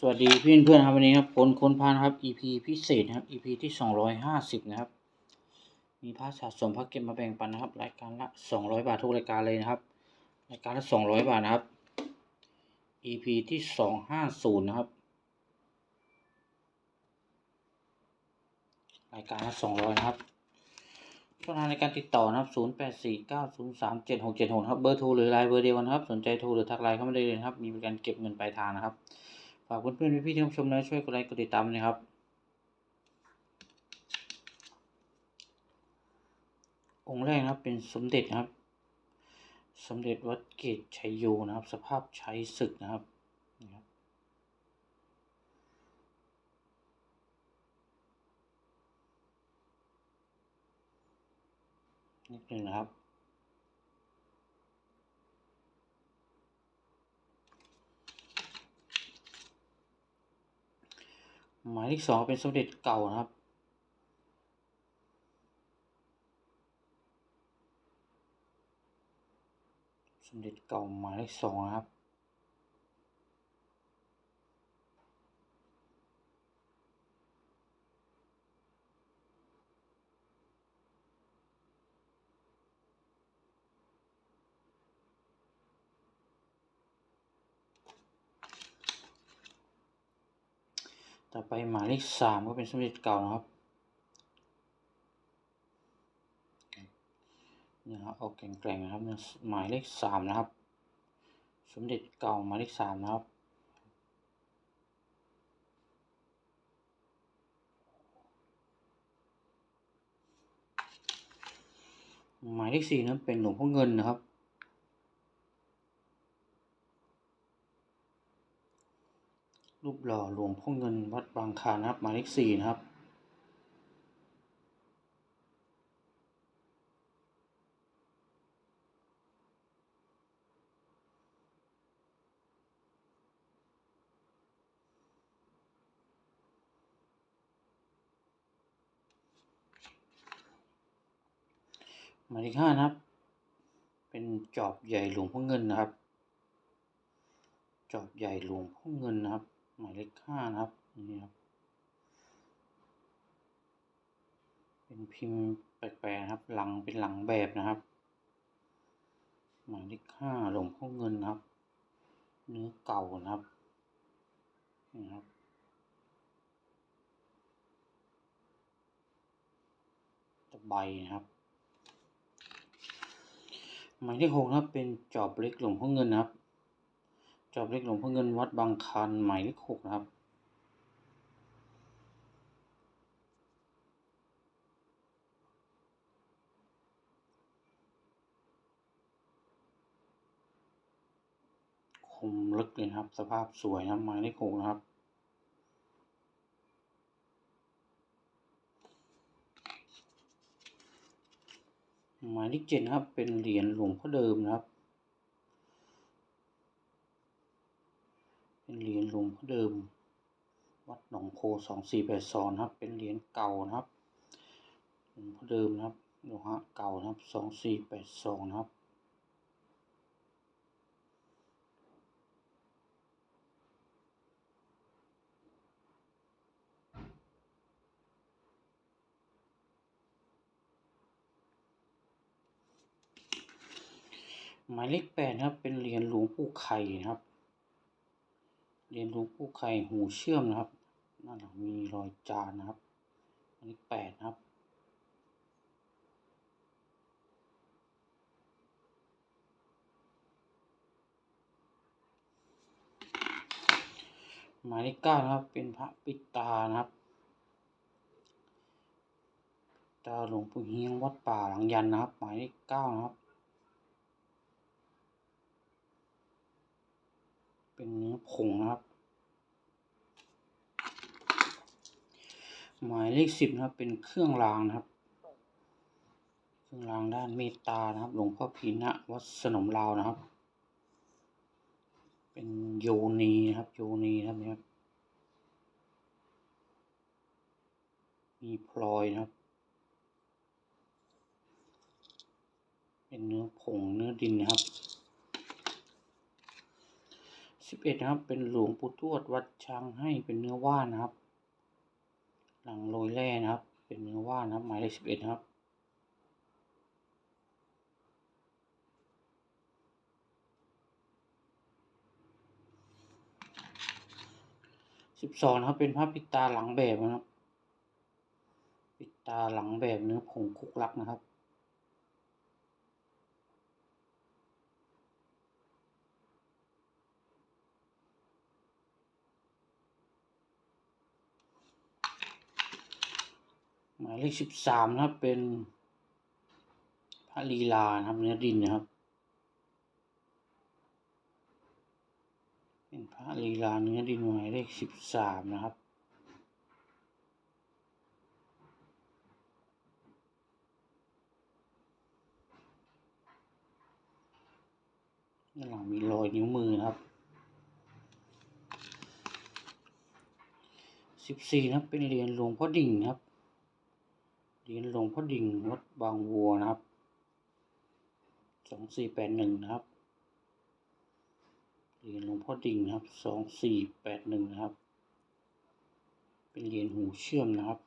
สวัสดีเพื่อนเพื่อนครับวันนี้ครับผลค้นพานครับ EP พิเศษนะครับ EP ที่สองร้อยห้าสิบนะครับ มีพระสะสมพระเก็บมาแบ่งปันนะครับ รายการละสองร้อยบาททุกรายการเลยนะครับ รายการละสองร้อยบาทนะครับ EP ที่สองห้าศูนย์นะครับ รายการละสองร้อยนะครับช่องทางในการติดต่อนะครับศูนย์แปดสี่เก้าศูนย์สามเจ็ดหกเจ็ดหกครับเบอร์โทรหรือไลน์เบอร์เดียวกันครับ สนใจโทรหรือทักไลน์เข้ามาได้เลยครับ มีบริการเก็บเงินปลายทางนะครับ ฝากเพื่อนๆพี่ๆที่รับชมนะช่วยกดไลค์กดติดตามนะครับองค์แรกนะครับเป็นสมเด็จนะครับ สมเด็จวัดเกตชัยโยนะครับ สภาพใช้ศึกนะครับนี่ครับนิดหนึ่งนะครับ หมายเลขสองเป็นสมเด็จเก่านะครับ สมเด็จเก่าหมายเลขสองนะครับ หมายเลขสามก็เป็นสมเด็จเก่านะครับนี่นะครับออกแกร่งๆนะครับหมายเลขสามนะครับ สมเด็จเก่าหมายเลขสามนะครับหมายเลขสี่นั้นเป็นหลวงพ่อเงินนะครับ รูปหล่อหลวงพ่อเงินวัดบางคานนะครับหมายเลขสี่นะครับ หมายเลขห้านะครับ เป็นจอบใหญ่หลวงพ่อเงินนะครับ จอบใหญ่หลวงพ่อเงินนะครับ หมายเลขห้านะครับนี่ครับ เป็นพิมพ์แปลกๆนะครับ หลังเป็นหลังแบบนะครับ หมายเลขห้าหลวงพ่อเงินนะครับ เนื้อเก่านะครับนี่ครับตะไบนะครับหมายเลขหกนะครับเป็นจอบเล็กหลวงพ่อเงินนะครับ อบเล็กหลวงพ่อเงินวัดบางคลานหมายเลขหกนะครับ คมลึกเลยครับ สภาพสวยนะครับหมายเลขหกนะครับหมายเลขเจ็ดนครับ เป็นเหรียญหลวงพ่อเดิมนะครับ เหรียญหลวงพ่อเดิม วัดหนองโพสองสี่แปดสองครับ เป็นเหรียญเก่านะครับหลวงพ่อเดิมนะครับโลหะเก่านะครับสองสี่แปดสองนะครับหมายเลขแปดนะครับ เป็นเหรียญหลวงปู่ไข่นะครับ เรียญหลวงปู่ไข่หูเชื่อมนะครับหน้าหลังมีรอยจานนะครับหมายเลขแปดนะครับ หมายเลขเก้านะครับ เป็นพระปิตานะครับ ตาหลวงปู่เฮียงวัดป่าหลังยันนะครับ หมายเลขเก้านะครับ เป็นเนื้อผงนะครับ หมายเลขสิบนะครับ เป็นเครื่องรางนะครับ เครื่องรางด้านเมตตานะครับ หลวงพ่อพีนะวัดสนมลาวนะครับ เป็นโยนีนะครับโยนีนะครับเนี่ยมีพลอยนะครับ เป็นเนื้อผงเนื้อดินนะครับ สิบเอ็ดนะครับ เป็นหลวงปู่ทวดวัดช้างให้เป็นเนื้อว่านนะครับ หลังโรยแร่นะครับ เป็นเนื้อว่านนะครับ หมายเลขสิบเอ็ดนะครับสิบสองนะครับ เป็นพระปิดตาหลังแบบนะครับ ปิดตาหลังแบบเนื้อผงคุกลักนะครับ หมาย เลขสิบสามนะครับเป็นพระลีลานะครับเนื้อดินนะครับ เป็นพระลีลาเนื้อดินหมายเลขสิบสามนะครับด้านหลังมีรอยนิ้วมือนะครับสิบสี่นะครับเป็นเหรียญหลวงพ่อดิ่งนะครับ เหรียญหลวงพ่อดิ่งวัดบางวัวนะครับสองสี่แปดหนึ่งนะครับเหรียญหลวงพ่อดิ่งนะครับสองสี่แปดหนึ่งนะครับ เป็นเหรียญหูเชื่อมนะครับ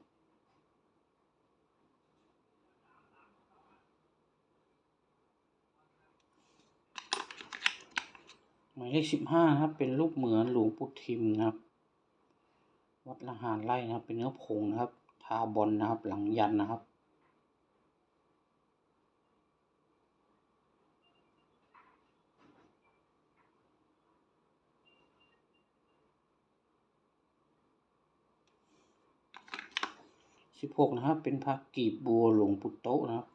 หมายเลขสิบห้าครับ เป็นรูปเหมือนหลวงปู่ทิมนะครับ วัดละหารไร่นะครับ เป็นเนื้อผงนะครับ ทาบอลนะครับ หลังยันนะครับ สิบหกนะครับ เป็นพระกีบบัวหลวงปู่โตนะครับ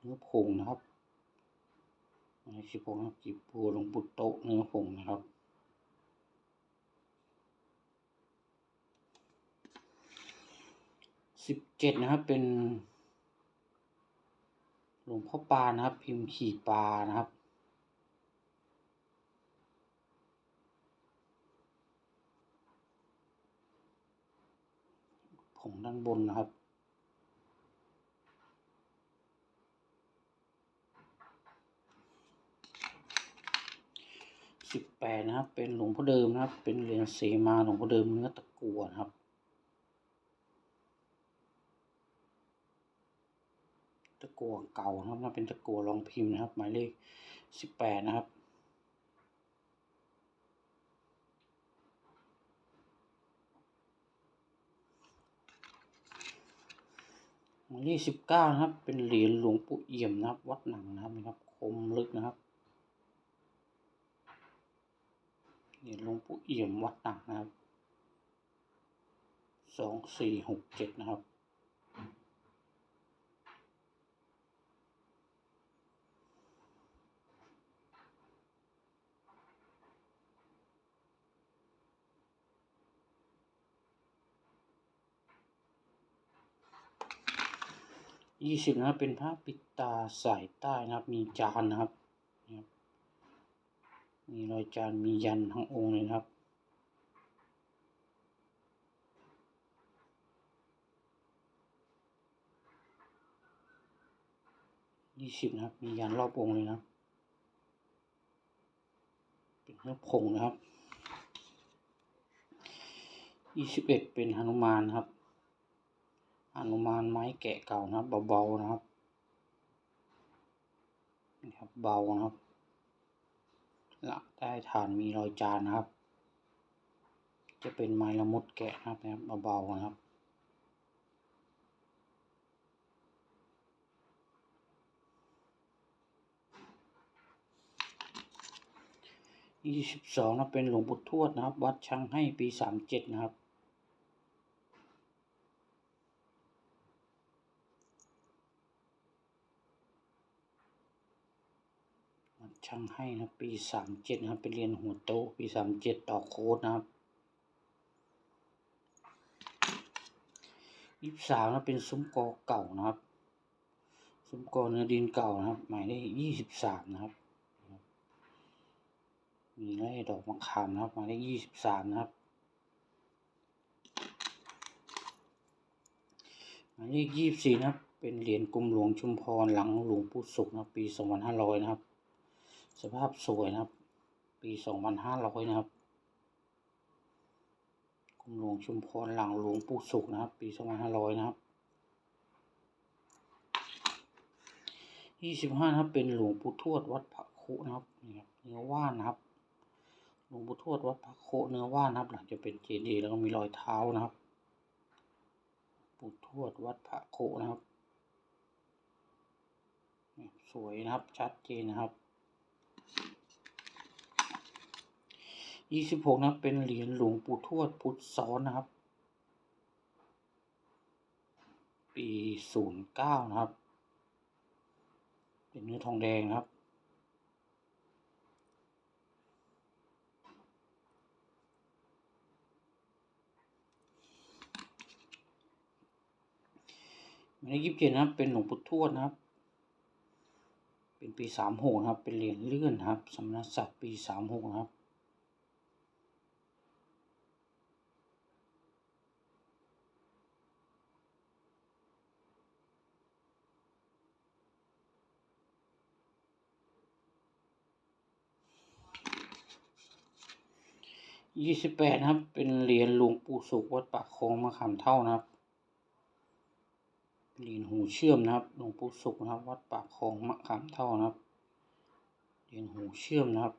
เนื้อผงนะครับสิบหกนะครับกีบบัวหลวงปู่โตเนื้อผงนะครับ สิบเจ็ดนะครับเป็น หลวงพ่อปานะครับ พิมพ์ขี่ปลานะครับผงด้านบนนะครับ สิบแปดนะครับ เป็นหลวงพ่อเดิมนะครับ เป็นเหรียญเสมาหลวงพ่อเดิมเนื้อตะกั่วนะครับ ตะกัวเก่านะครับน่าเป็นตะกัวรองพิมพ์นะครับ หมายเลขสิบแปดนะครับ หมายเลขสิบเก้านะครับ เป็นเหรียญหลวงปู่เอี่ยมนะครับ วัดหนังนะครับนะครับ คมลึกนะครับเหรียญหลวงปู่เอี่ยมวัดหนังนะครับสองสี่หกเจ็ดนะครับ ยี่สิบนะครับเป็นพระปิดตาสายใต้นะครับ มีจานนะครับนะครับ มีรอยจานมียันทั้งองค์เลยนะครับยี่สิบนะครับ มียันรอบองค์เลยนะ เป็นเนื้อผงนะครับยี่สิบเอ็ดเป็นหนุมานครับ หนุมานไม้แกะเก่านะครับเบาๆนะครับนี่ครับเบานะครับหลักใต้ฐานมีรอยจานนะครับ จะเป็นไม้ละมุดแกะนะครับนะครับเบาๆนะครับยี่สิบสองนะเป็นหลวงปู่ทวดนะครับ วัดช้างให้ปีสามเจ็ดนะครับ ช่างให้นะปีสามเจ็ดนะครับเป็นเรียนหัวโตปีสามเจ็ดต่อโค้ดนะครับยี่สามนะเป็นซุ้มกอเก่านะครับ ซุ้มกอเนื้อดินเก่านะครับ หมายเลขยี่สิบสามนะครับ มีไร่ดอกมะขามนะครับหมายเลขยี่สิบสามนะครับหมายเลขยี่สิบสี่นะครับ เป็นเหรียญกรมหลวงชุมพรหลังหลวงปู่ศุกร์นะปีสองพันห้าร้อยนะครับ สภาพสวยนะครับ ปีสองพันห้าร้อยนะครับกรมหลวงชุมพรหลังหลวงปู่ศุกร์นะครับ ปีสองพันห้าร้อยนะครับยี่สิบห้านะครับ เป็นหลวงปู่ทวดวัดพระโคนะครับนี่ครับเนื้อว่านนะครับ หลวงปู่ทวดวัดพระโคเนื้อว่านนะครับ หลังจะเป็นเจดีย์แล้วก็มีรอยเท้านะครับ ปู่ทวดวัดพระโคนะครับสวยนะครับชัดเจนนะครับ ยี่สิบหกนะครับเป็นเหรียญหลวงปู่ทวดพุทธซ้อนนะครับ ปีศูนย์เก้านะครับ เป็นเนื้อทองแดงนะครับหมายเลขยี่สิบเจ็ดนะครับเป็นหลวงปู่ทวดนะครับ เป็นปีสามหกนะครับ เป็นเหรียญเลื่อนนะครับสำนักศักดิ์ปีสามหกนะครับ ยี่สิบแปดครับ เป็นเหรียญหลวงปู่สุขวัดปากคลองมะขามเท่านะครับ เหรียญหูเชื่อมนะครับ หลวงปู่สุขนะครับ วัดปากคลองมะขามเท่านะครับ เหรียญหูเชื่อมนะครับ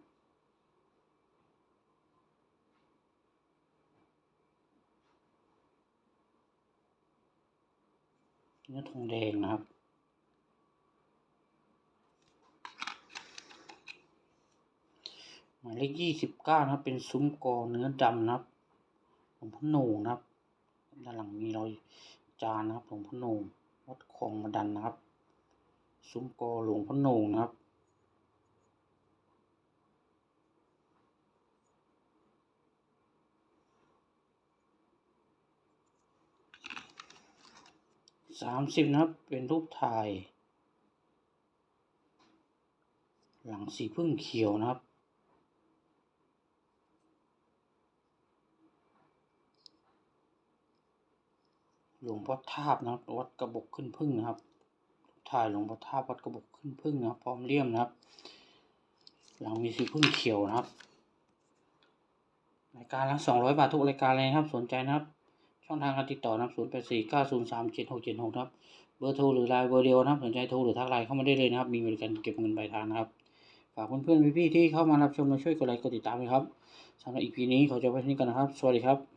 เนื้อทองแดงนะครับ มายเลขยี่สิบเก้านะครับ เป็นซุ้มกอเนื้อดำนะครับหลวงพ่อโหน่งนะครับ ด้านหลังมีรอยจานนะครับหลวงพ่อโหน่งวัดคลองมาดันนะครับ ซุ้มกอหลวงพ่อโหน่งนะครับสามสิบนะครับ เป็นรูปถ่าย หลังสีพึ่งเขียวนะครับ หลวงพ่อทาบนะครับวัดกระบอกขึ้นพึ่งนะครับ ถ่ายหลวงพ่อทาบวัดกระบอกขึ้นพึ่งนะครับ พร้อมเลี่ยมนะครับ หลังมีสีพึ่งเขียวนะครับรายการละสองร้อยบาททุกรายการเลยนะครับ สนใจนะครับ ช่องทางการติดต่อนะครับศูนย์แปดสี่เก้าศูนย์สามเจ็ดหกเจ็ดหกครับ เบอร์โทรหรือไลน์เบอร์เดียวนะครับ สนใจโทรหรือทักไลน์เข้ามาได้เลยนะครับ มีบริการเก็บเงินปลายทางนะครับ ฝากเพื่อนๆพี่ๆที่เข้ามารับชมมาช่วยกดไลค์กดติดตามด้วยครับสำหรับอีพีนี้ขอจบไว้ที่นี้กันนะครับ สวัสดีครับ